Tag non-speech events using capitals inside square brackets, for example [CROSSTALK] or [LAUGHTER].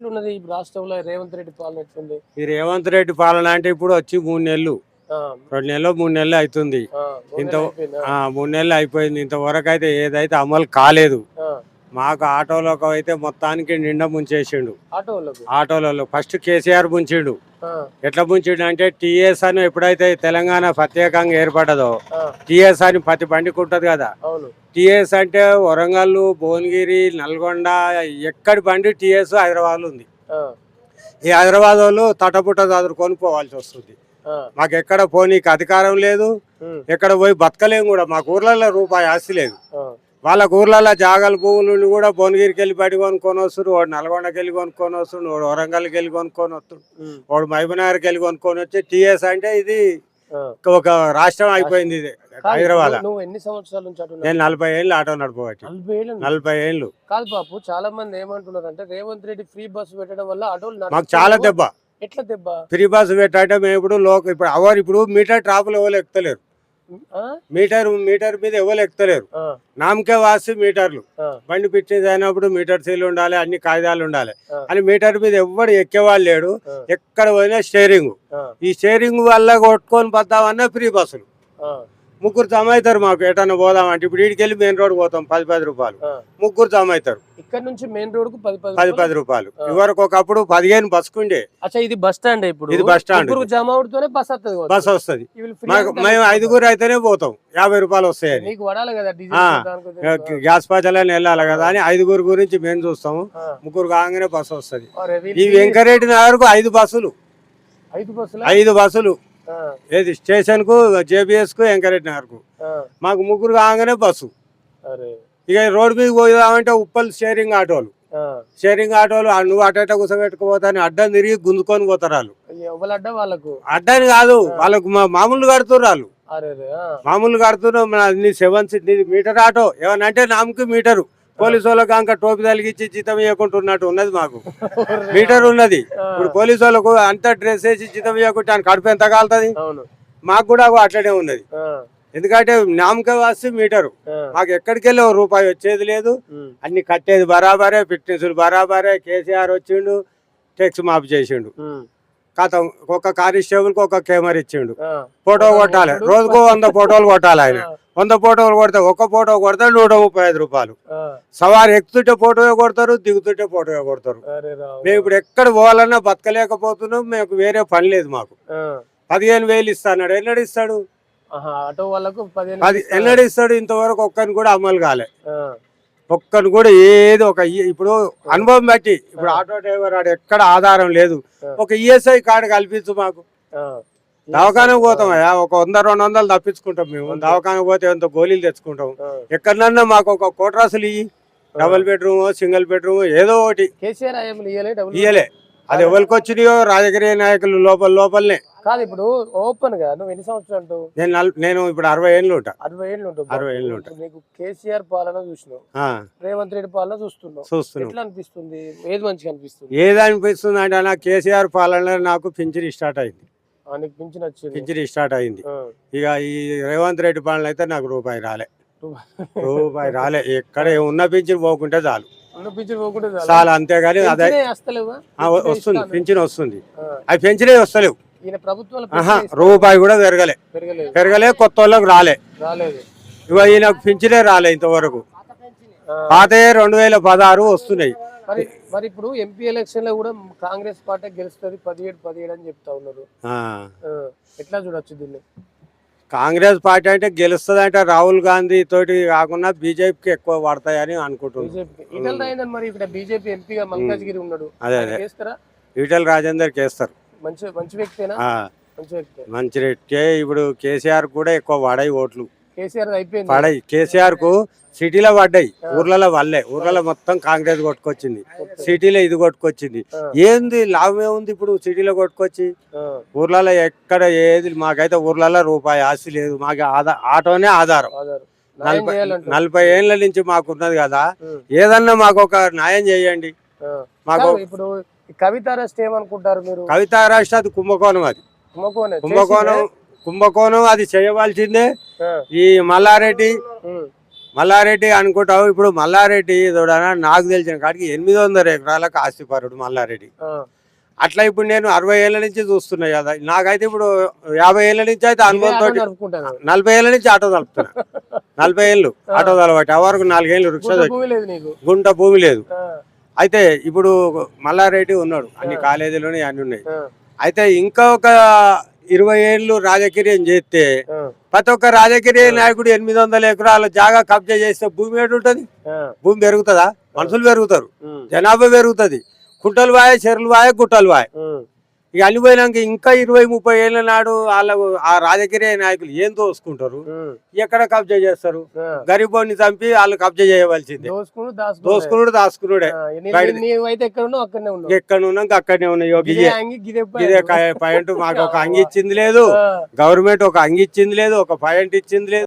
ఎట్లున్నది ఈ రాష్ట్రంలో రేవంత్ రెడ్డి పాలన ఎట్లుంది? ఈ రేవంత్ రెడ్డి పాలన అంటే ఇప్పుడు వచ్చి మూడు నెలలు. రెండు నెలలు మూడు నెలలు అవుతుంది. ఇంత మూడు నెలలు అయిపోయింది. ఇంతవరకు అయితే ఏదైతే అమలు కాలేదు. మాకు ఆటోలకు అయితే మొత్తానికి నిండా ముంచేసిండు. ఆటోలలో ఫస్ట్ కేసీఆర్ ముంచిండు. ఎట్లా ముంచిండు అంటే టీఎస్ అని ఎప్పుడైతే తెలంగాణ ప్రత్యేకంగా ఏర్పడ్డదో ఆ, టీఎస్ అని ప్రతి బండికి ఉంటుంది కదా. టీఎస్ అంటే వరంగల్ భువనగిరి నల్గొండ ఎక్కడి బండి టీఎస్ హైదరాబాద్ ఉంది. ఈ హైదరాబాద్ వాళ్ళు తటపుట చదువుకొని పోవాల్సి వస్తుంది. మాకు ఎక్కడ పోనీకి అధికారం లేదు. ఎక్కడ పోయి బతకలేము కూడా. మాకు ఊర్లలో రూపాయి ఆస్తి లేదు. వాళ్ళ ఊర్లలో జాగాల భూములు కూడా భువనగిరికి వెళ్ళి బయట కొనుక్కొని వస్తారు వాడు నల్గొండకి వెళ్ళి కొనుక్కొని వస్తుండు వాడు వరంగల్కి వెళ్ళి కొనుక్కొని వస్తుండు వాడు మహబూబ్నగర్కి వెళ్ళి కొనుక్కొని వచ్చి టీఎస్ అంటే ఇది. ఒక రాష్ట్రం అయిపోయింది ఇది హైదరాబాద్. నువ్వు- ఎన్ని సంవత్సరాల నుంచి నేను నలభై ఏళ్ళు ఆటో నడపబట్టి నలభై ఏళ్ళు కాదు బాపు చాలా మంది ఏమంటున్నారు అంటే రేవంత్ రెడ్డి ఫ్రీ బస్ పెట్టడం వల్ల ఆటోలు మాకు. చాలా దెబ్బ. ఎట్లా దెబ్బ? ఫ్రీ బస్ పెట్టంటే మేము ఇప్పుడు లోక ఇప్పుడు అవర్ ఇప్పుడు మీటర్ ట్రాపులు ఎవరు ఎక్కుతలేరు? మీటర్ మీటర్ మీద ఎవరు ఎక్కుతలేరు. ఆ, నామకే వాసి మీటర్లు. బండి పిచ్చేది అయినప్పుడు మీటర్ సీల్ ఉండాలి అన్ని కాగితాలు ఉండాలి. అని మీటర్ మీద ఎవ్వడు ఎక్కేవాళ్ళు లేడు. ఎక్కడ పోయినా స్టేరింగ్. ఈ స్టేరింగ్ వల్ల కొట్టుకొని పోతామన్నా ఫ్రీ బస్సులు. ముగ్గురు జమ అవుతారు మాకు ఎటన్నా పోదామంటే. ఇప్పుడు వీడికి వెళ్ళి మెయిన్ రోడ్ పోతాం పది పది రూపాయలు. ముగ్గురు జమ అవుతారు ఇక్కడ నుంచి మెయిన్ రోడ్కు పది పది పది రూపాయలు. పది. ఇవరకు ఒకప్పుడు పదిహేను బస్సుకుండే. అచ్చా ఇది బస్ స్టాండ్ ఇప్పుడు? ఇది బస్ స్టాండ్ జమ అవుతూనే బస్ వస్తుంది. బస్ వస్తుంది. మేము. ఐదుగురు అయితేనే పోతాం. యాభై రూపాయలు వస్తాయని. గ్యాస్ పాచలని వెళ్ళాలి కదా అని ఐదుగురు గురించి మేము చూస్తాము. ముగ్గురు కాగానే బస్సు వస్తుంది. ఈ వెంకరెడ్డి నగర్కు ఐదు బస్సులు. ఐదు బస్సులు? ఐదు బస్సులు. ఏది స్టేషన్కు జేబిఎస్కు వెంకరెడ్డి నగర్కు మాకు ముగ్గురు కాగానే బస్సు. ఇక రోడ్డు మీద పోదామంటే ఉప్పల్ షేరింగ్ ఆటోలు. షేరింగ్ ఆటోలు నువ్వు అట ఇట కూర్చోబెట్టుకుపోతాని అడ్డం తిరిగి గుంజుకొని పోతారు వాళ్ళు. వాళ్ళకు? అడ్డాని కాదు వాళ్ళకు మా- మామూలు కడుతున్నారు వాళ్ళు. మామూలు కడుతున్నావు మన నీ సెవెన్ సీట్ మీటర్ ఆటో. ఏమన్నా అంటే నామకి మీటరు. పోలీసు వాళ్ళకి అంక టోపీ తలిగించి జీతం ఇవ్వకుంటున్నట్టు ఉన్నది మాకు. మీటర్ ఉన్నది. ఇప్పుడు పోలీసు వాళ్ళకు అంత డ్రెస్ వేసి జీతం ఇవ్వకుంటే ఆయన కడుపు ఎంత కాలుతుంది? మాకు కూడా అట్లనే ఉన్నది. ఎందుకంటే నామక వాసి మీటరు. మాకు ఎక్కడికి వెళ్ళి ఒక రూపాయి వచ్చేది లేదు. అన్ని కట్టేది బరాబరే ఫిట్నెస్లు బరాబరే కేసీఆర్ వచ్చిండు టెక్స్ మాఫ్ చేసిండు. కథ ఒక కానిస్టేబుల్కి ఒక కెమెరా ఇచ్చిండు. ఫోటో కొట్టాలి. రోజుకు వంద ఫోటోలు కొట్టాలి ఆయన. వంద ఫోటోలు కొడితే ఒక ఫోటో కొడితే నూట ముప్పై ఐదు రూపాయలు. సవారు ఎక్కుతుంటే ఫోటో కొడతారు దిగుతుంటే ఫోటో కొడతారు. మేము ఇప్పుడు ఎక్కడ పోవాలన్నా బతకలేకపోతున్నాం మేము వేరే పని లేదు మాకు. పదిహేను వేలు ఇస్తాడు ఎన్నడు ఇస్తాడు? అది. ఎన్నడు ఇస్తాడు? ఇంతవరకు ఒక్కని కూడా అమలు కాలే. ఆ, ఒక్కని కూడా ఏది ఒక ఇప్పుడు అనుభవం బట్టి ఇప్పుడు ఆటో డ్రైవర్ ఆడు ఎక్కడ ఆధారం లేదు. ఒక ఈఎస్ఐ కార్డు కల్పించు మాకు. ఆ. దవాఖాన పోతామయ్యా ఒక వంద రెండు వందలు తప్పించుకుంటాం మేము. దవాఖాన పోతే ఎంత గోళీలు తెచ్చుకుంటాం. ఎక్కడన్నా మాకు ఒక కోట్రాసులు ఇయ్యి. డబుల్ బెడ్రూమ్ సింగిల్ బెడ్రూమ్ ఏదో ఒకటి. ఇయ్యలే అది ఎవరికి వచ్చినాయో రాజకీయ నాయకులు లోపల లోపలనే. కాదు ఇప్పుడు ఓపెన్గా నువ్వు ఎన్ని సంవత్సరాలు నేను నేను ఇప్పుడు అరవై ఏళ్ళు ఉంటా. అరవై ఏళ్ళు అరవై ఏళ్ళు ఉంటా. నీకు కేసీఆర్ పాలన చూసినావు. రేవంత్ రెడ్డి పాలన చూస్తున్నావు. చూస్తున్నాం. ఎట్లా అనిపిస్తుంది? ఏది మంచిగా అనిపిస్తుంది? ఏది అనిపిస్తుంది అంటే కేసీఆర్ పాలన నాకు పింఛన్ స్టార్ట్ అయింది. పింఛన్ స్టార్ట్ అయింది. ఇక ఈ రేవంత్ రెడ్డి పాలన అయితే నాకు రూపాయి రాలే. రూపాయి. రాలే. ఎక్కడ ఉన్న పింఛన్ పోకుంటే చాలు. చాలు. అంతేగాని అదే వస్తుంది. పింఛన్ వస్తుంది. అవి పెంచినే వస్తలేవు. ఈయన. రూపాయి కూడా పెరగలే. పెరగలే కొత్త వాళ్ళకి రాలే. రాలేదు. ఇవ ఈయనకు పింఛనే రాలే ఇంతవరకు. ఆ. పాతయే రెండు వేల పదహారు వస్తున్నాయి. మరి ఇప్పుడు ఎంపీ ఎలక్షన్లో కూడా కాంగ్రెస్ పార్టీ గెలుస్తుంది పదిహేడు పదిహేడు అని చెప్తా ఉన్నారు. ఎట్లా చూడొచ్చు దీన్ని? కాంగ్రెస్ పార్టీ అంటే గెలుస్తుంది అంటే రాహుల్ గాంధీ తోటి కాకుండా బీజేపీకి ఎక్కువ పడతాయని అనుకుంటున్నాను బీజేపీ రాజేందర్ ఎంపీగా మల్కాజ్గిరి ఉన్నాడు. అదే ఈటల రాజేందర్కి వేస్తారు మంచి మంచి వ్యక్తేనా? ఆ, మంచి వ్యక్తే. మంచి రేట్కే ఇప్పుడు కేసీఆర్ కూడా ఎక్కువ పడాయి ఓట్లు. పడాయి కేసీఆర్కు సిటీలో పడ్డాయి. ఊర్లలో వల్లే. ఊర్లలో మొత్తం కాంగ్రెస్ కొట్టుకొచ్చింది. సిటీలో ఇది కొట్టుకొచ్చింది. ఏంది లాభం ఏముంది ఇప్పుడు సిటీలో కొట్టుకొచ్చి? ఊర్లలో ఎక్కడ ఏది మాకైతే ఊర్లలో రూపాయి ఆస్తి లేదు. మాకు ఆధార ఆటోనే ఆధారం. నలభై. నలభై ఏళ్ళ నుంచి మాకున్నది కదా. ఏదన్నా మాకు ఒక న్యాయం చేయండి. మాకు ఇప్పుడు కవిత అరెస్ట్ ఏమనుకుంటారు మీరు? కవితా రాష్ట్ర అది కుంభకోణం అది. కుంభకోణం. కుంభకోణం కుంభకోణం అది చేయవలసిందే. ఈ మల్లారెడ్డి మల్లారెడ్డి అనుకుంటావు ఇప్పుడు మల్లారెడ్డి చూడనా నాకు తెలిసిన కాడికి ఎనిమిది వందల ఎకరాలకు ఆస్తిపరుడు మల్లారెడ్డి. అట్లా ఇప్పుడు నేను అరవై ఏళ్ళ నుంచి చూస్తున్నా కదా నాకైతే ఇప్పుడు యాభై ఏళ్ళ నుంచి అయితే అనుభవంతో ఆటో నడుపుకుంటాను. నలభై ఏళ్ళ నుంచి ఆటో తలుపుతున్నా [LAUGHS] నలభై ఏళ్ళు ఆటో తలబట్టి ఆ వరకు నాలుగేళ్ళు రిక్షా గుంట భూమి లేదు నీకు. గుంట భూమి లేదు. ఆ, అయితే ఇప్పుడు మల్లారెడ్డి ఉన్నాడు అన్ని కాలేజీలోనే అన్ని ఉన్నాయి. అయితే ఇంకా ఒక ఇరవై ఏళ్ళు రాజకీయం చేస్తే ప్రతి ఒక్క రాజకీయ నాయకుడు ఎనిమిది వందల ఎకరాల జాగా కబ్జా చేస్తే భూమి ఉంటుంది? భూమి పెరుగుతుందా? మనుషులు పెరుగుతారు. జనాభా పెరుగుతుంది. కుంటలు వాయ చెరువులు వాయ గుట్టలు వాయ. ఇక అన్ని పోయినాక ఇంకా ఇరవై ముప్పై ఏళ్ళ నాడు వాళ్ళ ఆ రాజకీయ నాయకులు ఏం దోసుకుంటారు ఎక్కడ కబ్జా చేస్తారు. గరీబోని చంపి వాళ్ళు కబ్జా చేయవలసిందే. దోసుకుని దాచుకుని దోసుకునుడు దాసుకునుడే. నీవైతే ఎక్కడ ఉన్నాక అక్కడనే ఉన్నాయి పాయింట్. మాకు ఒక అంగి ఇచ్చింది లేదు. గవర్నమెంట్ ఒక అంగి ఇచ్చింది లేదు. ఒక పాయింట్ ఇచ్చింది లేదు.